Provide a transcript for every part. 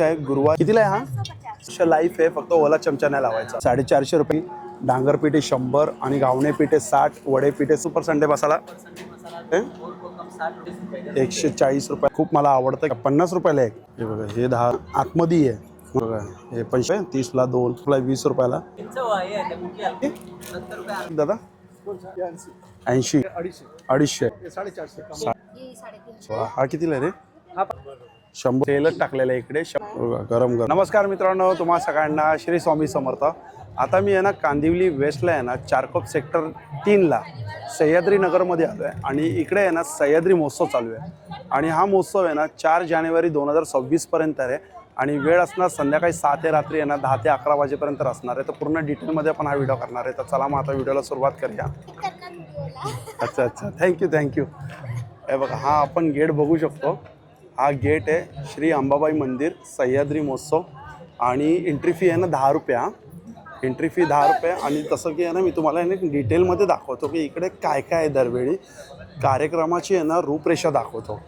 आहे गुरुवार. कितीला आहे हा? लाईफ आहे फक्त ओला चमचा नाही लावायचा. साडेचारशे रुपये. डांगर पीठ शंभर आणि गावणे पीठ साठ वडे पीठ सुपर संडे मसाला? एकशे चाळीस रुपये. खूप मला आवडतं. पन्नास रुपयाला एक. हे बघा हे दहा. आतमध्ये आहे. बघा हे पंचशे तीसला दोन तुला वीस रुपयाला. दादा? ऐंशी. अडीचशे. हा कितीला रे? शंभर. तेलच टाकलेलं आहे इकडे. गरम गरम. नमस्कार मित्रांनो तुम्हा सगळ्यांना श्री स्वामी समर्थ. आता मी आहे ना कांदिवली वेस्टला आहे ना चारकोप सेक्टर तीनला सह्याद्री नगरमध्ये आलो आहे आणि इकडे आहे ना सह्याद्री महोत्सव चालू आहे. आणि हा महोत्सव आहे ना चार जानेवारी दोन हजार सव्वीसपर्यंत आहे. आणि वेळ असणार संध्याकाळी सहा ते रात्री आहे ना दहा ते अकरा वाजेपर्यंत असणार आहे. तर पूर्ण डिटेलमध्ये आपण हा व्हिडिओ करणार आहे. तर चला मग आता व्हिडिओला सुरुवात करूया. अच्छा अच्छा. थँक्यू थँक्यू हे बघा हा आपण गेट बघू शकतो. हा गेट आहे श्री अंबाबाई मंदिर सह्याद्री महोत्सव आणि एंट्री फी आहे ना दहा रुपया. एंट्री फी दहा रुपये आणि तसं की आहे ना मी तुम्हाला आहे ना डिटेलमध्ये दाखवतो की इकडे काय काय आहे दरवेळी. कार्यक्रमाची आहे ना रूपरेषा दाखवतो.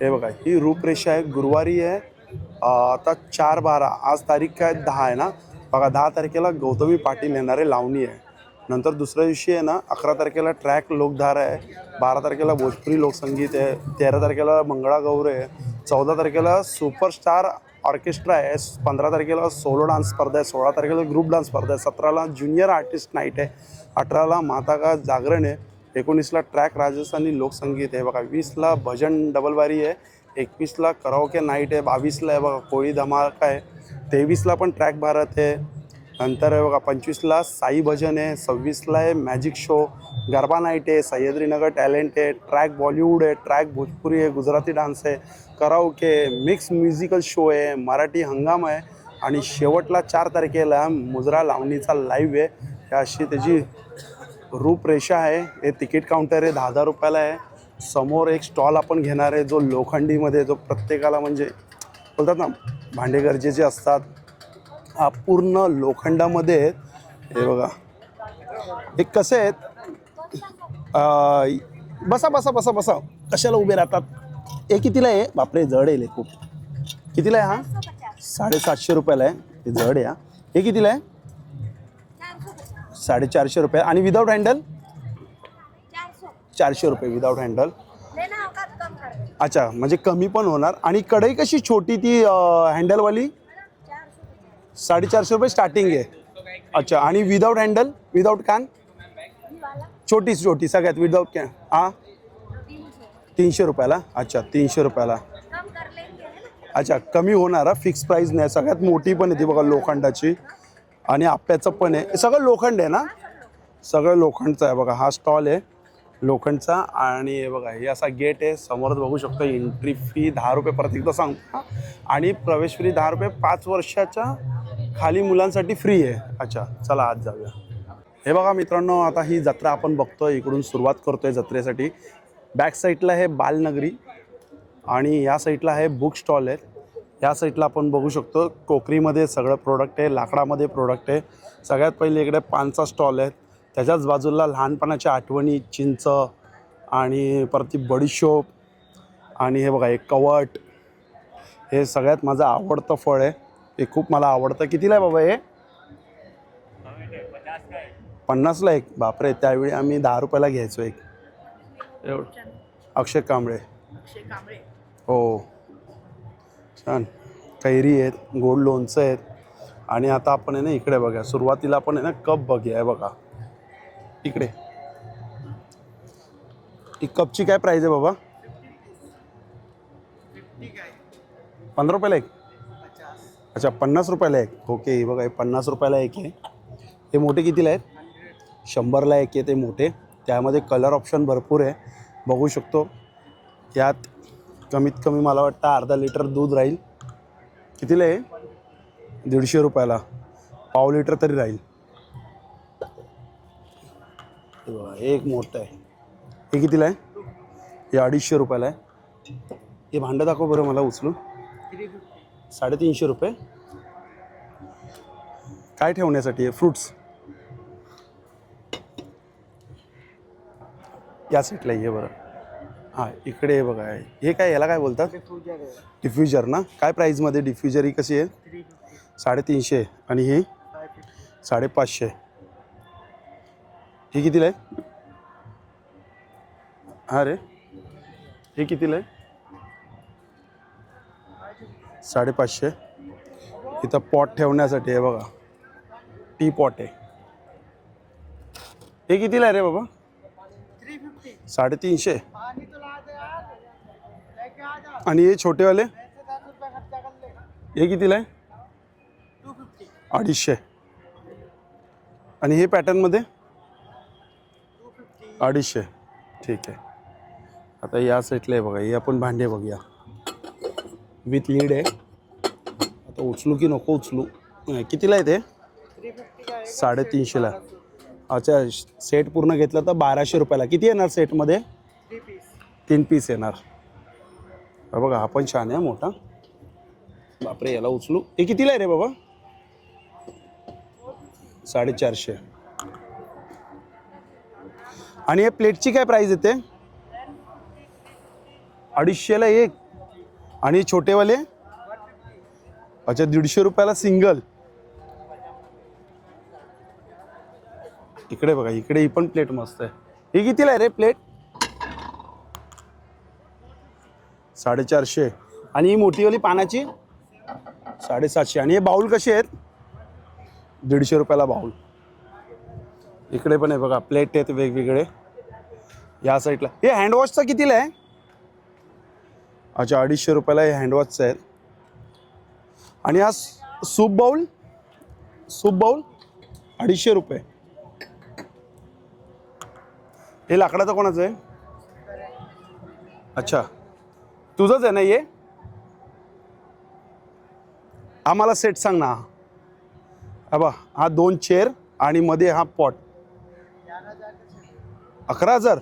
हे बघा ही रूपरेषा आहे गुरुवारी आहे आता चार बारा आज तारीख काय? दहा आहे ना. बघा दहा तारखेला गौतमी पाटील येणारे लावणी आहे. नंतर दुसऱ्या दिवशी आहे ना अकरा तारखेला ट्रॅक लोकधारा आहे बारा तारखेला भोजपुरी लोकसंगीत आहे तेरा तारखेला मंगळागौर आहे चौदा तारखेला सुपरस्टार ऑर्केस्ट्रा आहे पंधरा तारखेला सोलो डान्स स्पर्धा आहे सोळा तारखेला ग्रुप डान्स स्पर्धा आहे सतराला ज्युनियर आर्टिस्ट नाईट आहे अठराला माता का जागरण आहे एकोणीसला ट्रॅक राजस्थानी लोकसंगीत आहे बघा वीसला भजन डबलबारी आहे एकवीसला कराओके नाईट आहे बावीसला आहे बघा कोळी धमाका आहे तेवीसला पण ट्रॅक भारत आहे नंतर बघा पंचवीसला साई भजन आहे सव्वीसला आहे मॅजिक शो गरबा नाईट आहे सह्याद्रीनगर टॅलेंट आहे ट्रॅक बॉलिवूड आहे ट्रॅक भोजपुरी आहे गुजराती डान्स आहे कराओके मिक्स म्युझिकल शो आहे मराठी हंगाम आहे आणि शेवटला चार तारखेला मुजरा लावणीचा लाईव्ह आहे. अशी त्याची रूपरेषा आहे. हे तिकीट काउंटर आहे दहा हजार रुपयाला आहे. समोर एक स्टॉल आपण घेणार आहे जो लोखंडीमध्ये जो प्रत्येकाला म्हणजे बोलतात ना भांडे गरजेचे असतात. हा पूर्ण लोखंडामध्ये आहेत. हे बघा. हे कसे आहेत? बसा बसा बसा बसा. कशाला उभे राहतात? हे कितीला आहे? बापरे जड आहे खूप. कितीला आहे हा? साडेसातशे रुपयाला आहे. हे जड आहे हा. हे कितीला आहे? साडेचारशे रुपये. आणि विदाऊट हँडल चारशे रुपये विदाऊट हँडल अच्छा म्हणजे कमी पण होणार. आणि कढई कशी छोटी ती हँडलवाली साडेचारशे रुपये स्टार्टिंग आहे. अच्छा आणि विदाऊट हँडल विदाऊट कॅन छोटी छोटी सगळ्यात विदाऊट कॅन हां? तीनशे रुपयाला? अच्छा तीनशे रुपयाला. अच्छा कमी होणार हा? फिक्स प्राईस नाही. सगळ्यात मोठी पण येते बघा लोखंडाची. आणि आप्याचं पण आहे. सगळं लोखंड आहे ना? सगळं लोखंडचं आहे बघा. हा स्टॉल आहे. लोखंडचा आणि हे बघा हे असा गेट आहे समोरच बघू शकतो एंट्री फी दहा रुपये परत एकदा सांगतो आणि प्रवेश फी दहा रुपये पाच वर्षाच्या खाली मुलांसाठी फ्री आहे. अच्छा चला आज जाऊया. हे बघा मित्रांनो आता ही जत्रा आपण बघतो इकडून सुरुवात करतोय जत्रेसाठी. बॅक साईडला हे बालनगरी आणि या साईडला हे बुक स्टॉल आहेत या साईडला आपण बघू शकतो कोकरीमध्ये सगळं प्रोडक्ट आहे लाकडामध्ये प्रोडक्ट आहे. सगळ्यात पहिले इकडे पानचा स्टॉल आहे. त्याच्याच बाजूला लहानपणाच्या आठवणी चिंच आणि परत ती बडीशोप आणि हे बघा हे कवट. हे सगळ्यात माझं आवडतं फळ आहे. हे खूप मला आवडतं. कितीला आहे बाबा हे? पन्नासला एक. बापरे त्यावेळी आम्ही दहा रुपयाला घ्यायचो एक. एवढं. अक्षय कांबळे. हो. छान. कैरी आहेत गोड लोणचं आहेत. आणि आता आपण आहे ना इकडे बघा. सुरुवातीला आपण आहे ना कप बघूया हे बघा. इकडे. एक कपची काय प्राईज आहे बाबा? पंधरा रुपयाला एक? अच्छा पन्नास रुपयाला एक. ओके बघा हे पन्नास रुपयाला एक आहे. हे मोठे कितीला आहेत? शंभरला एक आहे ते मोठे. त्यामध्ये कलर ऑप्शन भरपूर आहे. बघू शकतो. यात कमीत कमी मला वाटतं अर्धा लिटर दूध राहील. कितीला आहे? दीडशे रुपयाला. पाव लिटर तरी राहील. एक मोठं आहे. हे कितीला आहे? हे अडीचशे रुपयाला आहे. हे भांडं दाखव बरं मला उचलून. साडेतीनशे रुपये. काय ठेवण्यासाठी आहे? फ्रुट्स या साईडला ये बरं. हां इकडे हे बघा. हे काय याला काय बोलतात? डिफ्युजर ना? काय प्राईजमध्ये डिफ्युजर ही कशी आहे? साडेतीनशे. आणि ही? साडेपाचशे. ही कितीला आहे? हा रे. हे कितीला आहे? साडेपाचशे. इथं पॉट ठेवण्यासाठी आहे बघा. टी पॉट आहे. हे कितीला आहे रे बाबा? साडेतीनशे. आणि हे छोटेवाले? हे कितीला आहे? अडीचशे. आणि हे पॅटर्नमध्ये अडीचशे. ठीक आहे. आता या साईडला आहे बघा हे आपण भांडे बघूया. विथ लीड आहे. आता उचलू की नको उचलू? कितीला आहे ते? साडेतीनशेला. अच्छा सेट पूर्ण घेतलं तर बाराशे रुपयाला. किती येणार सेटमध्ये तीन पीस येणार. बघा हा पण छान आहे मोठा. बापरे याला उचलू. हे कितीला आहे रे बाबा? साडेचारशे. आणि या प्लेटची काय प्राईस येते अडीचशेला एक. आणि छोटेवाले? अच्छा दीडशे रुपयाला सिंगल इकडे बघा इकडे ही पण प्लेट मस्त आहे. ही कितीला आहे रे प्लेट साडेचारशे. आणि ही मोठीवाली पानाची? साडेसातशे. आणि हे बाऊल कसे आहेत? दीडशे रुपयाला बाऊल इकडे पण आहे बघा प्लेट आहेत वेगवेगळे. या साईडला हे हँडवॉशचा कितीला आहे? अच्छा अडीचशे रुपयाला हे हँडवॉचचं आहेत. आणि हा सूप बाऊल सूप बाऊल अडीचशे रुपये. हे लाकडाचं कोणाचं आहे? अच्छा तुझंच आहे ना ये आम्हाला सेट सांग ना. हा हा दोन चेअर आणि मध्ये हा पॉट अकरा हजार?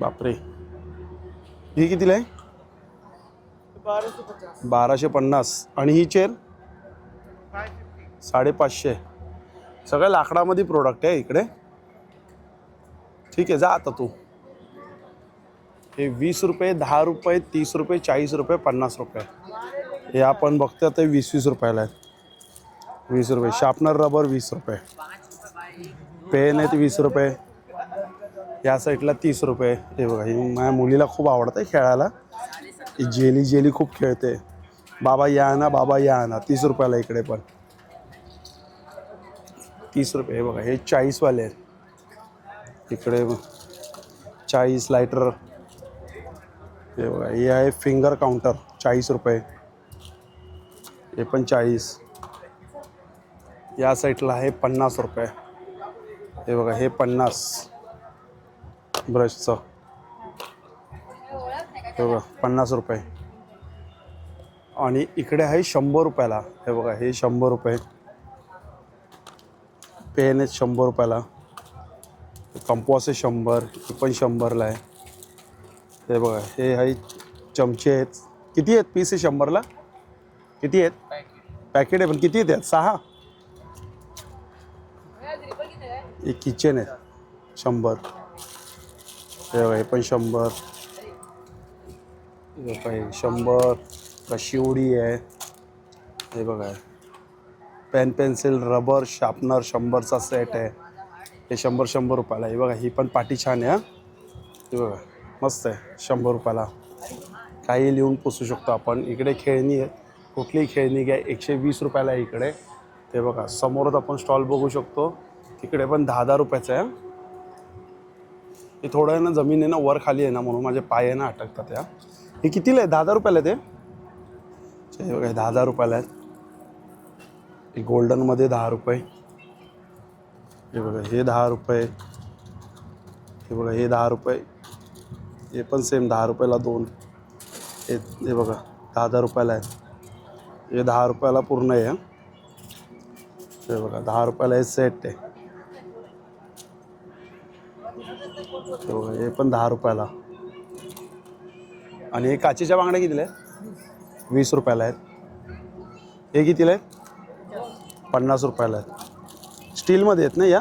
बापरे. ही कितीला आहे? बाराशे पन्नास. आणि ही चेअर साडेपाचशे. सगळ्या लाकडामध्ये प्रोडक्ट आहे इकडे. ठीक आहे जा आता तू. हे वीस रुपये दहा रुपये तीस रुपये चाळीस रुपये पन्नास रुपये. हे आपण बघतो ते वीस वीस रुपयाला आहेत. वीस रुपये. शार्पनर रबर वीस रुपये. पेन आहेत वीस रुपये. या साईडला तीस रुपये. हे बघा ही माझ्या मुलीला खूप आवडतं खेळायला. ही जेली जेली खूप खेळते. बाबा या ना बाबा या ना. तीस रुपयाला इकडे पण. तीस रुपये हे बघा हे चाळीसवाले आहेत. इकडे चाळीस लायटर हे बघा हे आहे फिंगर काउंटर चाळीस रुपये. हे पण चाळीस. या साईडला आहे पन्नास रुपये. हे बघा हे पन्नास. ब्रशचं. हे बघा पन्नास रुपये. आणि इकडे आहे शंभर रुपयाला. हे बघा हे शंभर रुपये. पेन आहेत शंभर रुपयाला. कंपॉस आहे शंभर हे पण शंभरला आहे. हे बघा हे आहे चमचे आहेत. किती आहेत पीस आहे शंभरला? किती आहेत? पॅकेट आहे पण किती आहेत यात? सहा? एक किचन आहे शंभर. हे बघा हे पण शंभर. हे शंभर. का शिवडी आहे. हे बघा. पेन पेन्सिल रबर शार्पनर शंभरचा सेट आहे. हे शंभर शंभर रुपयाला हे बघा ही पण पाटी छान आहे हा. हे बघा मस्त आहे शंभर रुपयाला. काही लिहून पोसू शकतो आपण. इकडे खेळणी आहे. कुठलीही खेळणी घ्या एकशे वीस रुपयाला आहे इकडे. ते बघा समोरच आपण स्टॉल बघू शकतो. तिकडे पण दहा दहा रुपयाचं आहे हे थोडं आहे ना जमीन आहे ना वर खाली आहे ना म्हणून माझे पाय आहे ना अटकतात या. हे कितीला आहे? दहा दहा रुपयाला आहे ते? हे बघा दहा दहा रुपयाला आहेत. हे गोल्डनमध्ये दहा रुपये. हे बघा हे दहा रुपये. हे बघा हे दहा रुपये. हे पण सेम दहा रुपयाला दोन. हे हे बघा दहा हजार रुपयाला आहे हे दहा रुपयाला पूर्ण आहे हे. बघा दहा रुपयाला हे सेट आहे. हे हे पण दहा रुपयाला. आणि हे काचेच्या बांगड्या कितीला आहेत? वीस रुपयाला आहेत. हे कितीला आहेत? पन्नास रुपयाला आहेत. स्टीलमध्ये आहेत ना या?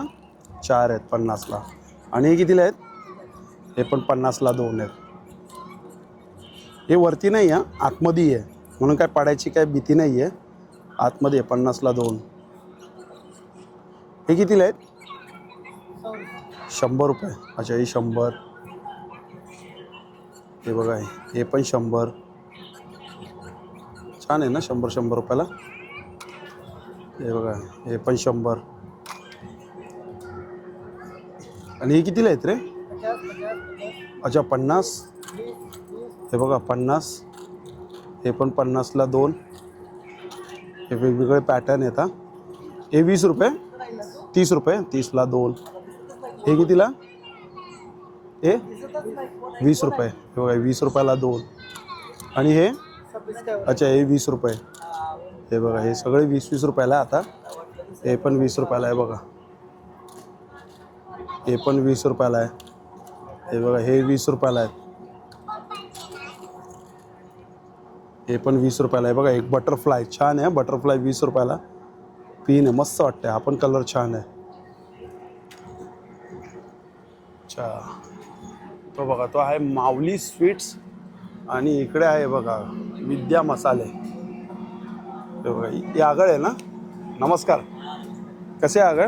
चार आहेत पन्नासला. आणि हे कितीला आहेत? हे पण पन्नासला दोन आहेत. हे वरती नाही आहे आतमध्ये आहे. म्हणून काय पाडायची काय भीती नाही आहे आतमध्ये आहे पन्नासला दोन. हे कितीला आहेत? शंभर रुपये. अच्छा हे शंभर. हे बघा हे पण शंभर. छान आहे ना शंभर शंभर रुपयाला? हे बघा हे पण शंभर. आणि हे कितीला आहेत रे? अच्छा पन्नास. हे बघा पन्नास. हे पण पन्नासला दोन. हे वेगवेगळे पॅटर्न आहेत हा. हे वीस रुपये तीस रुपये तीसला दोन. हे कितीला? हे? वीस रुपये. हे बघा वीस रुपयाला दोन. आणि हे? अच्छा हे वीस रुपये. हे बघा हे सगळे वीस वीस रुपयाला आता. हे पण वीस रुपयाला आहे बघा. हे पण वीस रुपयाला आहे. हे बघा हे वीस रुपयाला आहे. हे पण वीस रुपयाला आहे. बघा एक बटरफ्लाय छान आहे बटरफ्लाय वीस रुपयाला. पिन आहे मस्त वाटतं हा पण कलर छान आहे. अच्छा. तो बघा तो आहे माऊली स्वीट्स आणि इकडे आहे बघा विद्या मसाले. हे बघा ही आगळ आहे ना? नमस्कार. कसे आहे आगळ?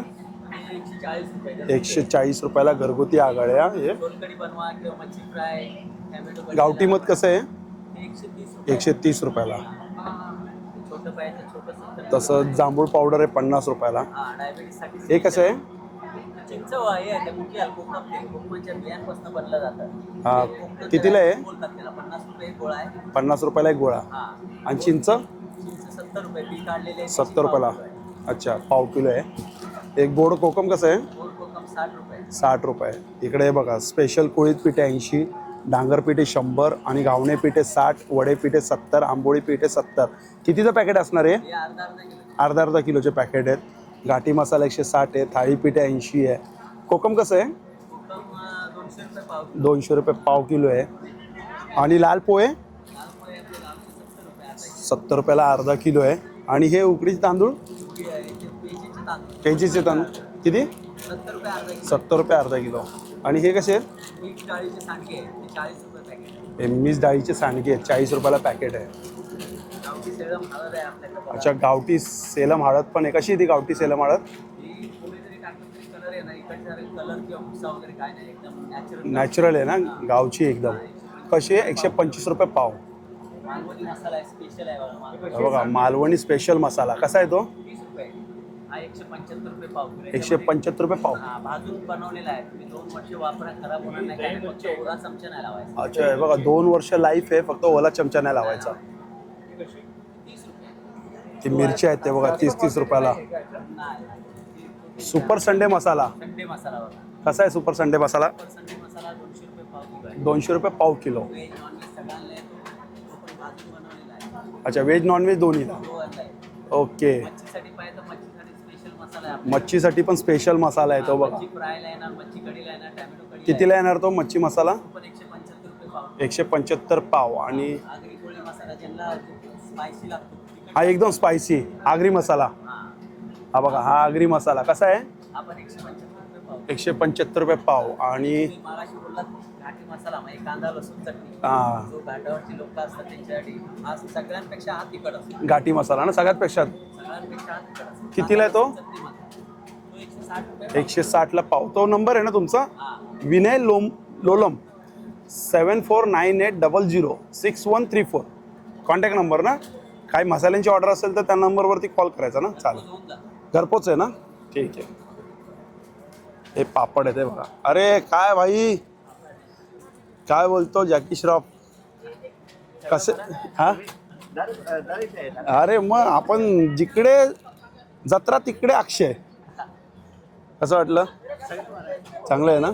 एकशे चाळीस रुपयाला घरगुती आगळ आहे हे गावठी मध कसं आहे? एकशे तीस रुपयाला. तसं जांभूळ पावडर आहे पन्नास रुपयाला. हे कसं आहे? चिंच आहे ते मुख्य कोकम ते कोकमाच्या बियांपासून बनलं जातं. हा, ते कोकम कितीला आहे? बोलतात त्याला पन्नास रुपये एक गोळा आहे. पन्नास रुपयाला एक गोळा. हा. आणि चिंच? चिंच सत्तर रुपये बी काढलेले आहे, सत्तर रुपयाला. अच्छा पाव किलो आहे. एक गोड कोकम कसं आहे? गोड कोकम साठ रुपये. साठ रुपये. इकडे बघा स्पेशल कुळीत पीठ ऐंशी डांगर पीठ शंभर आणि गावणे पीठ साठ वडे पीठ सत्तर आंबोळी पीठ सत्तर. कितीचं पॅकेट असणार आहे हे अर्धा अर्धा किलो अर्धा अर्धा किलोचे पॅकेट आहेत. गाठी मसाला एकशे साठ आहे थाळी पीठ आहे ऐंशी आहे. कोकम कसं आहे? दोनशे रुपये पाव किलो आहे. आणि लाल पोहे? सत्तर रुपयाला अर्धा किलो आहे. आणि हे उकडीचे तांदूळ? पेशीचे तांदूळ. किती? सत्तर रुपये अर्धा किलो. आणि हे कसे आहेत? मिस डाळीचे सांडगे आहेत. चाळीस रुपयाला पॅकेट आहे. सेलम हळद आहे आपल्याकडे. अच्छा गावठी सेलम हळद पण आहे. कशी आहे ती गावठी सेलम हळद? ही नॅचरल नॅचरल आहे ना गावची एकदम. कशी आहे? एकशे पंचवीस रुपये पाव. मालवणी मसाला आहे स्पेशल आहे बघा मालवणी स्पेशल मसाला. कसा आहे तो? हा एकशे पंच्याहत्तर रुपये पाव. किलो. एकशे पंच्याहत्तर रुपये पाव. हा भाजून बनवलेला आहे. तुम्ही दोन वर्ष वापरा खराब होणार नाही काय फक्त ओरा चमचा नाही लावायचा. अच्छा हे बघा दोन वर्ष लाईफ आहे फक्त ओला चमचा नाही लावायचा. ती मिरची आहेत ते बघा तीस तीस रुपयाला. Super Sunday masala. Sunday masala बघा कसा आहे super Sunday masala? Sunday masala दोनशे रुपये पाव किलो. आहे दोनशे रुपये पाव किलो व्हेज नॉनव्हेज सगळ्यांना येतो तो पण भाजून बनवलेला आहे अच्छा व्हेज नॉनव्हेज दोन्हीला. तो आहे ओके. मच्छीसाठी पाहिजे तर मच्छीसाठी स्पेशल मसाला आहे मच्छीसाठी पण स्पेशल मसाला आहे तो बघा. मच्छी फ्रायला येणार मच्छी कढीला येणार टॅमॅटो कढी कितीला येणार तो मच्छी मसाला? आहे. तो पण एकशे पंच्याहत्तर रुपये पाव एकशे पंच्याहत्तर पाव. आणि आगरी कोळी मसाला ज्यांना स्पायसी लागतो हा एकदम स्पायसी आगरी मसाला. हा बघा हा आगरी मसाला. कसा आहे? एकशे पंच्याहत्तर रुपये पाव. आणि घाटी मसाला म्हणजे घाटी मसाला ना सगळ्यात पेक्षा कितीला तो? एकशे साठला पाव. तो नंबर आहे ना तुमचा? विनय लोम लोलम. Seven four nine eight double zero six one three four contact number ना? काही मसाल्यांची ऑर्डर असेल तर त्या नंबरवरती कॉल करायचा ना? चालेल. घरपोच आहे ना? ठीक आहे. हे पापड आहे ते बघा. अरे काय भाई? काय बोलतो जॅकी श्रॉफ? कसे? हा? अरे मग आपण जिकडे जत्रा तिकडे अक्षय. कसं वाटलं? चांगलं आहे ना?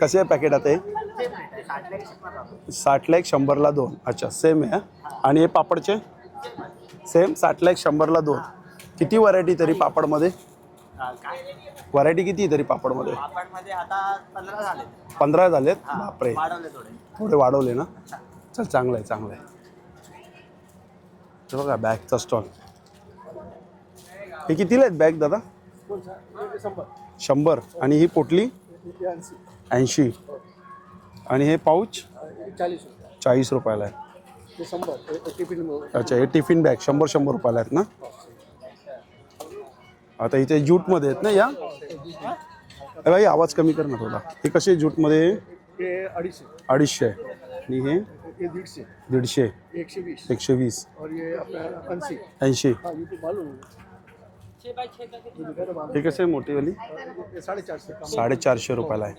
कसे आहे पॅकेट आता हे? साठला एक शंभरला दोन. अच्छा सेम आहे आणि हे पापडचे? सेम साठला एक शंभरला दोन. किती व्हरायटी तरी पापडमध्ये? व्हरायटी किती आहे तरी पापडमध्ये? मध्ये आता पंधरा झाले पंधरा झालेत? बापरे. थोडे. थोडे वाढवले ना? चल चांगलं आहे चांगलं आहे. हे बघा बॅगचा स्टॉल हे कितीला आहेत बॅग दादा? शंभर. आणि ही पोटली? ऐंशी. आणि हे पाऊच चाळीस रुपये. चाळीस रुपयाला आहे. अच्छा हे टिफिन बॅग शंभर शंभर रुपयाला आहेत ना? आता इथे ज्यूटमध्ये आहेत ना या? भाई आवाज कमी कर ना थोडा. हे कसे ज्यूटमध्ये? अडीचशे. आणि हे? दीडशे. दीडशे. एकशे वीस. ऐंशी. हाँ कसे आहे से कम साडेचारशे रुपयाला आहे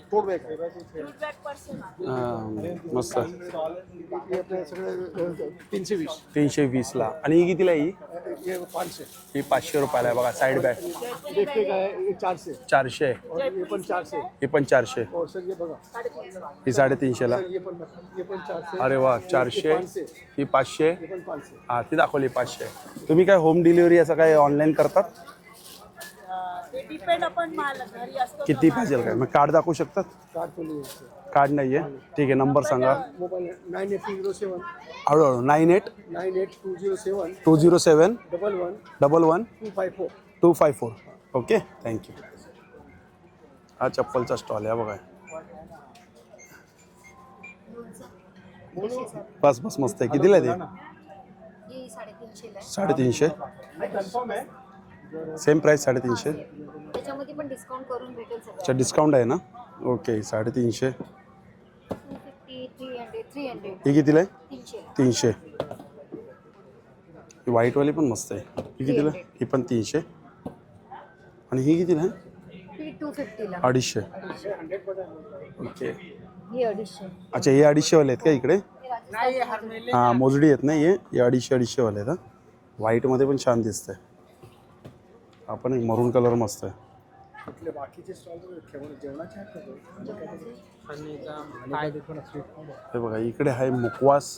है मस्त ये अपने सगळे तीनशे वीस तीनशे वीसला आणि ही कितीला आहे ही? ये पाचशे। ही पाचशे रुपयाला आहे बघा साईड बॅग है चारशे। चारशे आहे. और ये पण चारशे। ही पण चारशे और सर ये बघा। ही साडेतीनशेला सर ये पण ये पण चारशे अरे वा चारशे ही पाचशे ये पण पाचशे हा ती दाखवली पाचशे तुम्ही काय होम डिलिव्हरी असं काय ऑनलाईन करतात? डिपेंड आपण माल घरी असतो किती पाहिजे काय? मग कार्ड दाखवू शकतात? कार्ड तो नहीं है इससे। कार्ड नाही आहे ठीक आहे नंबर सांगा. Mobile nine eight two zero seven. हळूहळू nine eight nine eight two zero seven. Two zero seven double one. Double one two five four. Two five four. Okay thank you हा चप्पलचा stall आहे हा बघा. बस बस मस्त आहे. कितीला आहे ते? साडेतीनशे. कन्फर्म है सेम प्राईस साडेतीनशे. त्याच्यामध्ये पण डिस्काउंट करून भेटेल सगळं. अच्छा डिस्काउंट आहे ना? ओके साडेतीनशे. ही कितीला आहे? तीनशे. ही व्हाईटवाली पण मस्त आहे. ही कितीला? आहे? ही पण तीनशे. आणि ही कितीला आहे? टू फिफ्टीला अडीचशे. ओके ही अडीचशे. अच्छा हे अडीचशेवाले आहेत का इकडे? हे हां मोजडी आहेत ना हे. हे अडीचशे अडीचशेवाले आहेत हा. व्हाईटमध्ये पण छान दिसतंय. हा पण एक मरून कलर मस्त आहे. आपले बाकीचे स्टॉल ठेवून जेवणाचे आहेत का हे बघा इकडे आहे मुकवास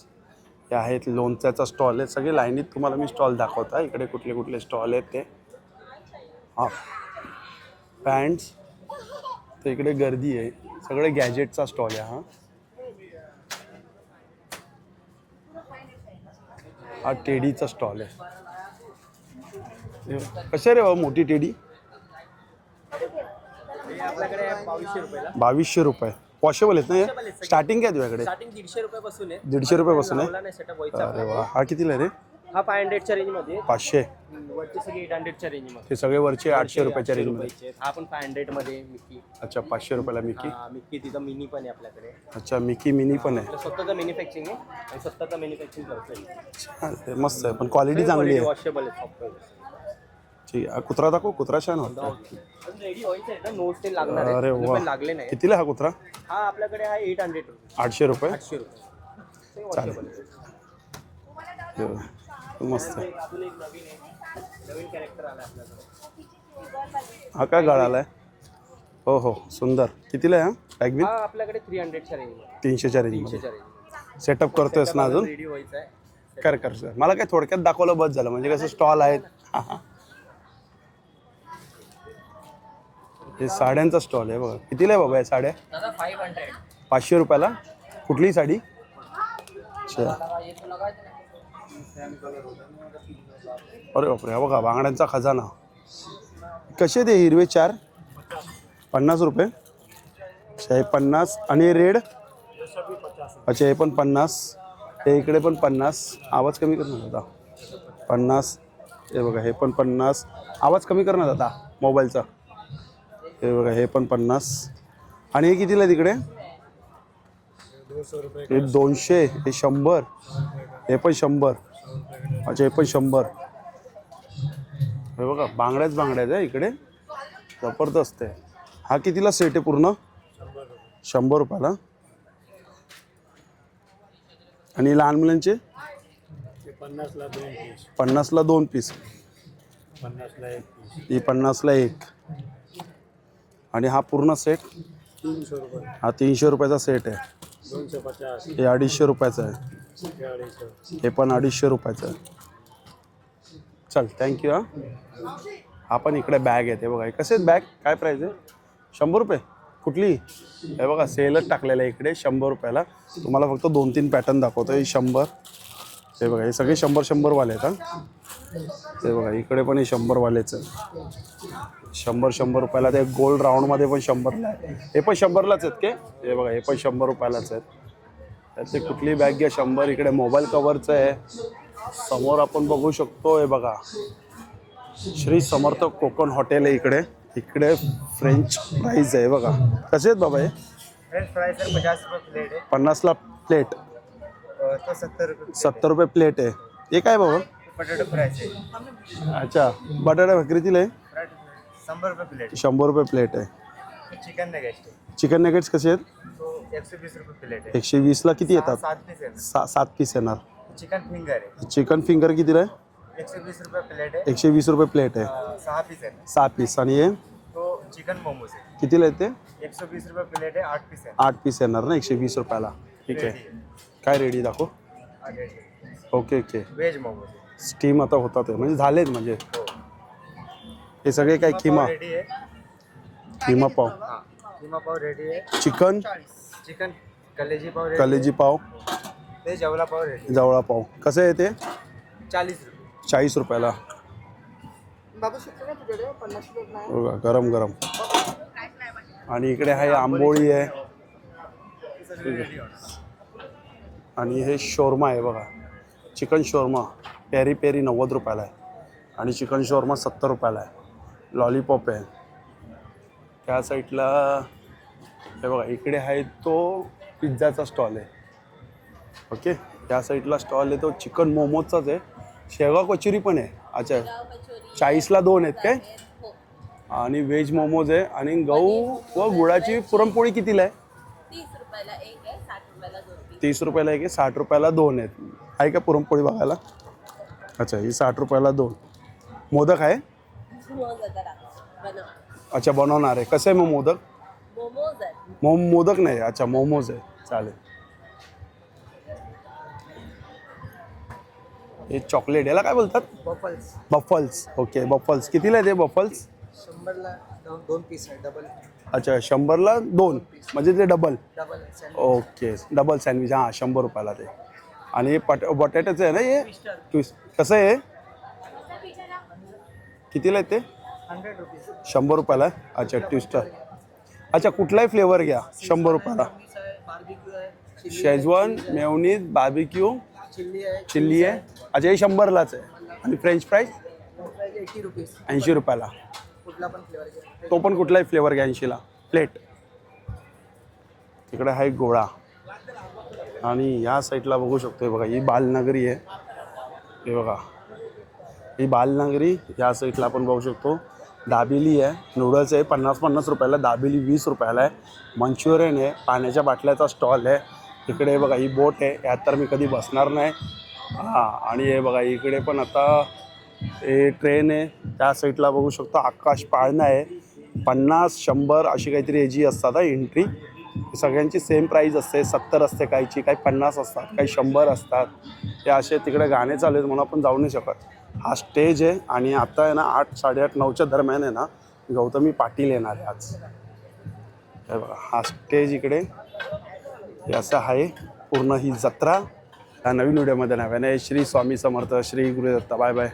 हे आहेत लोणच्याचा स्टॉल आहे. सगळे लाईनीत तुम्हाला मी स्टॉल दाखवता. इकडे कुठले कुठले स्टॉल आहेत ते. हां. पॅन्ट्स तर इकडे गर्दी आहे. सगळे गॅजेटचा स्टॉल आहे हा. हा टेडीचा स्टॉल आहे. हे कशा रे बाबा मोठी टेडी? आपल्याकडे बावीसशे रुपये. पॉसिबल आहेत ना हे? स्टार्टिंग काय तुझ्याकडे? स्टार्टिंग दीडशे रुपयापासून आहे. दीडशे रुपयापासून आहे? अरे वा. हा कितीला आहे रे? हा फाय हंड्रेडच्या रेंजमध्ये पाचशे. वरचे सगळे एट हंड्रेडच्या रेंजमध्ये ते सगळे वरचे आठशे रुपयाच्या रेंजमध्ये. हा पण फाय हंड्रेडमध्ये मिकी अच्छा पाचशे रुपयाला मिकी हा मिकी तिथं मिनी पण आहे आपल्याकडे. अच्छा मिकी मिनी पण आहे. स्वतःचं मॅन्युफॅक्चरिंग आहे आणि स्वतःचं मॅन्युफॅक्चरिंग करतोय. मस्त आहे. पण क्वालिटी चांगली आहे. वॉशेबल आहे ठीक आहे कुत्रा दाखव कुत्रा छान वाटतो रेडी व्हायचं आहे ना? नोट्स ते लागणार आहेत. अरे अजून वा. पण लागले नाही. कितीला हा कुत्रा? हा आपल्याकडे आहे एट हंड्रेड आठशे रुपये? आठशे रुपये. मस्त आहे. अजून एक नवीन आहे नवीन कॅरेक्टर आला आपल्याकडे. हा काय गळाला आहे हो हो सुंदर. कितीला आहे हा? हा आपल्याकडे थ्री हंड्रेडच्या रेंजमध्ये तीनशेच्या रेंजमध्ये तीनशेच्या रेंजमध्ये सेटअप करतोयस ना अजून? रेडी व्हायचं आहे कर कर सर मला काय थोडक्यात दाखवलं बस झालं. म्हणजे कसं स्टॉल आहेत? हा, हा. हे साड्यांचा स्टॉल आहे बघा. कितीला आहे बाबा या साड्या? पाचशे रुपयाला. कुठलीही साडी? अच्छा. अरे बापरे बघा बांगड्यांचा खजाना. कसे ते हिरवे चार? पन्नास रुपये. अच्छा हे पन्नास. आणि रेड? अच्छा हे पण पन्नास. हे इकडे पण पन्नास. आवाज कमी कर ना दादा. पन्नास. हे बघा हे पण पन्नास. आवाज कमी कर ना दादा मोबाईलचा. हे बघा हे पण पन्नास. आणि हे कितीला आहे तिकडे? हे दोनशे हे शंभर. हे पण शंभर. अच्छा हे पण शंभर. हे बघा बांगड्याच बांगड्याच आहे इकडे. जबरदस्त आहे. हा कितीला सेट आहे पूर्ण? शंभर रुपयाला. आणि लहान मुलांचे? पन्नासला दोन पीस पन्नासला दोन पीस पन्नासला एक पीस ही पन्नासला एक. आणि हा पूर्ण सेट तीनशे रुपये. हा तीनशे रुपयाचा सेट आहे. दोनशे पचास. हे अडीचशे रुपयाचं आहे. हे अडीचशे. हे पण अडीचशे रुपयाचं आहे. चल थँक्यू हा. हा पण इकडे बॅग आहे ते बघा. हे कसे आहेत बॅग काय प्राईस आहे? शंभर रुपये? कुठली? हे बघा सेलच टाकलेलं आहे इकडे शंभर रुपयाला. तुम्हाला फक्त दोन तीन पॅटर्न दाखवतो हे शंभर. हे बघा हे सगळे शंभर शंभरवाले आहेत हा. ते बघा इकडे पण हे शंभरवालेच आहे. शंभर शंभर रुपयाला ते गोल्ड राऊंडमध्ये पण शंभरला आहे हे पण शंभरलाच आहेत के? हे बघा हे पण शंभर रुपयालाच आहेत. त्यात ते कुठली बॅग घ्या शंभर. इकडे मोबाईल कवरचं आहे. समोर आपण बघू शकतो हे बघा. श्री समर्थ कोकण हॉटेल आहे इकडे. इकडे फ्रेंच फ्राईज आहे बघा. कसे आहेत बाबा हे? फ्रेंच फ्राई सर पचास रुपये प्लेट पन्नासला प्लेट तो सत्तर रुपये सत्तर रुपये प्लेट आहे. हे काय बाबा? पोटैटो फ्राई है अच्छा बटाटा भाकरीतील आहे. शंबर रुपये प्लेट शंभर रुपये प्लेट आहे चिकन नगेस्ट है चिकन नगेट्स कसे आहेत? तो एक सौ बीस रुपये प्लेट है। एकशे वीसला किती येतात? सात पीस है सा सात पीस येणार. चिकन फिंगर है चिकन फिंगर कितीला आहे? एक सौ बीस रुपये प्लेट है एकशे वीस रुपये प्लेट आहे. सहा पीस है सहा पीस आणि हे? तो चिकन मोमोज है कितीला येते? एक सौ बीस रुपये प्लेट है आठ पीस है आठ पीस येणार ना? एकशे वीस रुपयाला. ठीक आहे. काय रेडी दाखव. आगे okay okay veg momos steam आता होतात आहे. म्हणजे झालेत म्हणजे. हो सगळे काय किमा? रेडी किमा पाव हाँ कीमा पाव रेडी है चिकन? चिकन कलेजी पाव रेडी कलेजी पाव. ते जवला पाव रेडी जवळा पाव. कसं आहे ते? चालीस रुपये. चाळीस रुपयाला. गरम गरम. आणि इकडे आहे आंबोळी आहे. आणि हे शोरमा आहे बघा. चिकन शोरमा. पेरी पेरी नव्वद रुपयाला आहे. आणि चिकन शोरमा सत्तर रुपयाला आहे. लॉलीपॉप आहे. त्या साईडला हे बघा इकडे आहे तो पिझ्झाचा स्टॉल आहे. ओके? त्या साईडला स्टॉल आहे तो चिकन मोमोजचाच आहे. शेवगाव कचोरी पण आहे अच्छा. चाळीसला दोन आहेत काय? आणि व्हेज मोमोज आहे आणि गहू व गुळाची पुरणपोळी कितीला आहे? तीस रुपयाला एक तीस रुपयाला एक आहे साठ रुपयाला दोन आहेत. आहे का पुरणपोळी बघायला? अच्छा ही साठ रुपयाला दोन. मोदक आहे मोमोज आता राहतो बनव अच्छा बनवणार आहे. कसं आहे मग मोदक? मोमोज आहे. मो मोदक नाही. अच्छा मोमोज आहे. चालेल. हे चॉकलेट याला काय बोलतात? बफल्स बफल्स ओके बफल्स कितीला आहे ते बफल्स शंभरला दोन दोन पीस आहे. डबल अच्छा शंभरला दोन. म्हणजे ते double double okay double sandwich हां शंभर रुपयाला ते. आणि हे पट बटाट्याचं आहे ना हे? ट्विस्ट कसं आहे? कितीला आहे ते? शंभर रुपयाला आहे? अच्छा ट्विस्टर अच्छा कुठलाही फ्लेवर घ्या शंभर रुपयाला. शेजवान मेवनीज बार्बिक्यू चिल्ली आहे अच्छा हे शंभरलाच आहे. आणि फ्रेंच फ्राईज ऐंशी रुपयाला. तो पण कुठलाही फ्लेवर घ्या ऐंशीला. प्लेट तिकडे आहे गोळा. आणि या साईडला बघू शकतो बघा ही बालनगरी आहे. हे बघा. ही बालनगरी या साईडला आपण बघू शकतो. दाबेली आहे. नूडल्स आहे. पन्नास पन्नास रुपयाला दाबेली वीस रुपयाला आहे. मंचुरियन आहे. पाण्याच्या बाटल्याचा स्टॉल आहे. इकडे बघा ही बोट आहे. यात तर मी कधी बसणार नाही. हां आणि हे बघा इकडे पण आता हे ट्रेन आहे. त्या साईडला बघू शकतो. आकाश पाळणा आहे. पन्नास शंभर अशी काहीतरी याची असतात एंट्री सगळ्यांची सेम प्राईज असते. सत्तर असते काहीची काही पन्नास असतात काही शंभर असतात. हे असे तिकडे गाणे चालू आहेत. म्हणून आपण जाऊ नाही शकत. हा स्टेज आहे आणि आता आहे ना आठ साडेआठ नऊच्या दरम्यान आहे ना गौतमी पाटील येणार आहे आज. बघा हा स्टेज इकडे. हे असं आहे पूर्ण ही जत्रा. या नवीन व्हिडिओमध्ये नव्याने श्री स्वामी समर्थ श्री गुरुदत्ता. Bye bye.